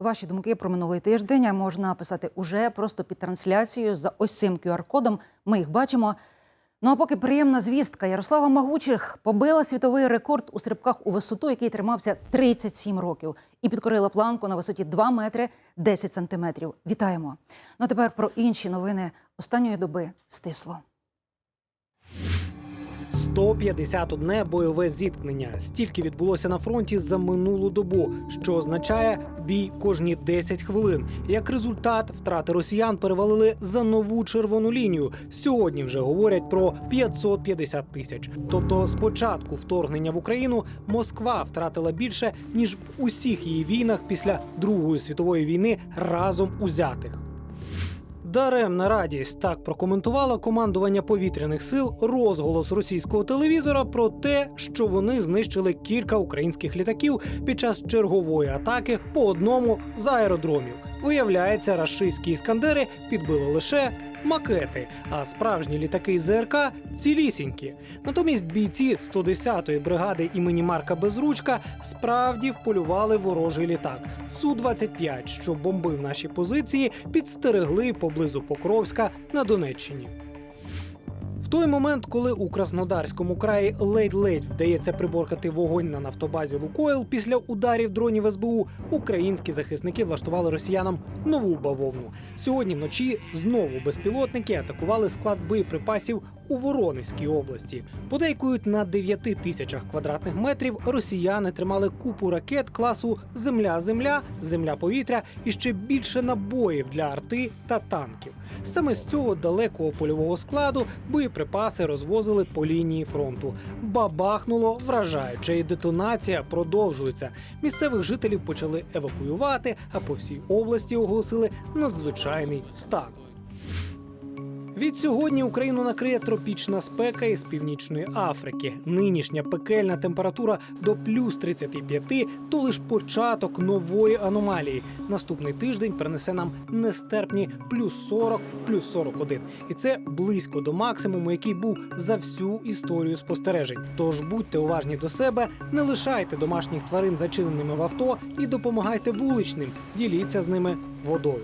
Ваші думки про минулий тиждень можна писати уже просто під трансляцією за ось цим QR-кодом. Ми їх бачимо. Ну а поки приємна звістка Ярослава Магучих побила світовий рекорд у стрибках у висоту, який тримався 37 років, і підкорила планку на висоті 2 метри 10 сантиметрів. Вітаємо! Ну а тепер про інші новини останньої доби стисло. 151 бойове зіткнення. Стільки відбулося на фронті за минулу добу, що означає бій кожні 10 хвилин. Як результат, втрати росіян перевалили за нову червону лінію. Сьогодні вже говорять про 550 тисяч. Тобто, з початку вторгнення в Україну Москва втратила більше ніж в усіх її війнах після Другої світової війни разом узятих. Даремна радість так прокоментувала командування повітряних сил розголос російського телевізора про те, що вони знищили кілька українських літаків під час чергової атаки по одному з аеродромів. Виявляється, рашистські іскандери підбили лише макети, а справжні літаки ЗРК цілісінькі. Натомість бійці 110-ї бригади імені Марка Безручка справді вполювали ворожий літак. Су-25, що бомбив наші позиції, підстерегли поблизу Покровська на Донеччині. В той момент, коли у Краснодарському краї ледь-ледь вдається приборкати вогонь на нафтобазі Лукойл після ударів дронів СБУ, українські захисники влаштували росіянам нову бавовну. Сьогодні вночі знову безпілотники атакували склад боєприпасів у Воронезькій області. Подейкують на 9 тисячах квадратних метрів росіяни тримали купу ракет класу Земля-Земля, Земля-повітря і ще більше набоїв для арти та танків. Саме з цього далекого польового складу боєприпаси розвозили по лінії фронту. Бабахнуло вражаюче, і детонація продовжується. Місцевих жителів почали евакуювати, а по всій області оголосили надзвичайний стан. Від сьогодні Україну накриє тропічна спека із північної Африки. Нинішня пекельна температура до плюс 35 – то лиш початок нової аномалії. Наступний тиждень принесе нам нестерпні плюс 40, плюс 41. І це близько до максимуму, який був за всю історію спостережень. Тож будьте уважні до себе, не лишайте домашніх тварин зачиненими в авто і допомагайте вуличним. Діліться з ними водою.